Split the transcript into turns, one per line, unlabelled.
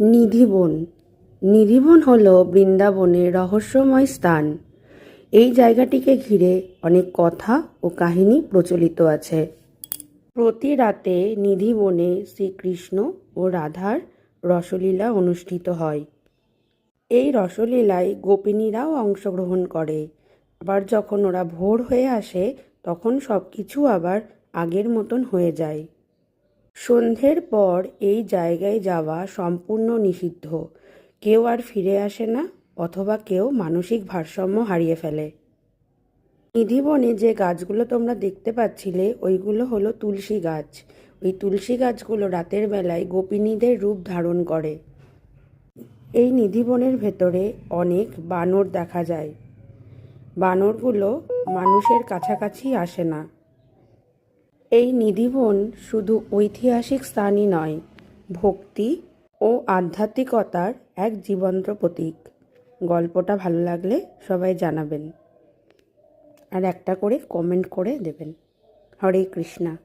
নিধিবন। নিধিবন হল বৃন্দাবনের রহস্যময় স্থান। এই জায়গাটিকে ঘিরে অনেক কথা ও কাহিনী প্রচলিত আছে। প্রতি রাতে নিধিবনে শ্রীকৃষ্ণ ও রাধার রসলীলা অনুষ্ঠিত হয়। এই রসলীলায় গোপিনীরাও অংশগ্রহণ করে। আবার যখন ওরা ভোর হয়ে আসে, তখন সব কিছু আবার আগের মতন হয়ে যায়। সন্ধ্যের পর এই জায়গায় যাওয়া সম্পূর্ণ নিষিদ্ধ। কেউ আর ফিরে আসে না, অথবা কেউ মানসিক ভারসাম্য হারিয়ে ফেলে। নিধিবনে যে গাছগুলো তোমরা দেখতে পাচ্ছিলে, ওইগুলো হলো তুলসী গাছ। ওই তুলসী গাছগুলো রাতের বেলায় গোপিনীদের রূপ ধারণ করে। এই নিধিবনের ভেতরে অনেক বানর দেখা যায়। বানরগুলো মানুষের কাছাকাছি আসে না। এই নিধিবন শুধু ঐতিহাসিক স্থানই নয়, ভক্তি ও আধ্যাত্মিকতার এক জীবন্ত প্রতীক। গল্পটা ভালো লাগলে সবাই জানাবেন। আর একটা করে কমেন্ট করে দেবেন। হরে কৃষ্ণা।